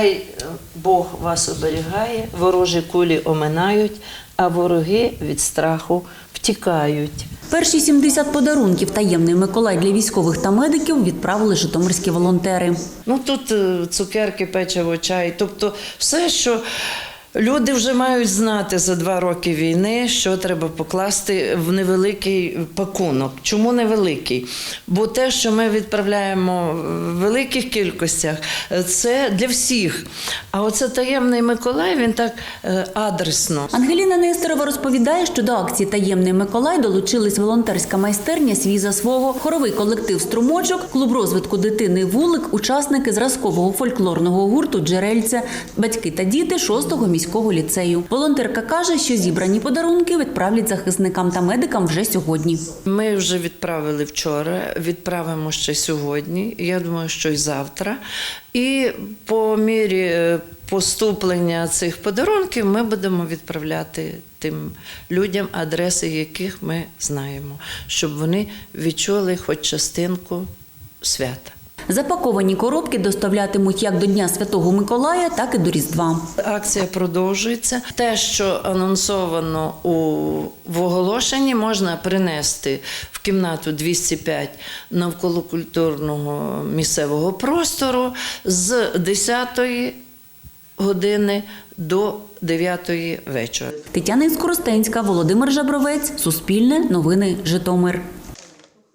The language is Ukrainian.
Хай е, Бог вас оберігає, ворожі кулі оминають, а вороги від страху втікають. Перші 70 подарунків таємний Миколай для військових та медиків відправили житомирські волонтери. Ну тут е, цукерки, печиво, чай, тобто все, що люди вже мають знати за два роки війни, що треба покласти в невеликий пакунок. Чому невеликий? Бо те, що ми відправляємо в великих кількостях, це для всіх. А оце таємний Миколай, він так е, адресно. Ангеліна Нестерова розповідає, що до акції Таємний Миколай долучились волонтерська майстерня Свій за свого, хоровий колектив Струмочок, клуб розвитку дитини Вулик, учасники зразкового фольклорного гурту Джерельце, батьки та діти 6-го міського ліцею. Волонтерка каже, що зібрані подарунки відправлять захисникам та медикам вже сьогодні. Ми вже відправили вчора, відправимо ще сьогодні. Я думаю, що й завтра. І по мірі е, поступлення цих подарунків ми будемо відправляти тим людям, адреси яких ми знаємо, щоб вони відчули хоч частинку свята. Запаковані коробки доставлятимуть як до Дня Святого Миколая, так і до Різдва. Акція продовжується. Те, що анонсовано у в оголошенні, можна принести в кімнату 205 навколокультурного місцевого простору з 10 години до 9 вечора. Тетяна Іскоростенська, Володимир Жабровець, Суспільне, Новини, Житомир.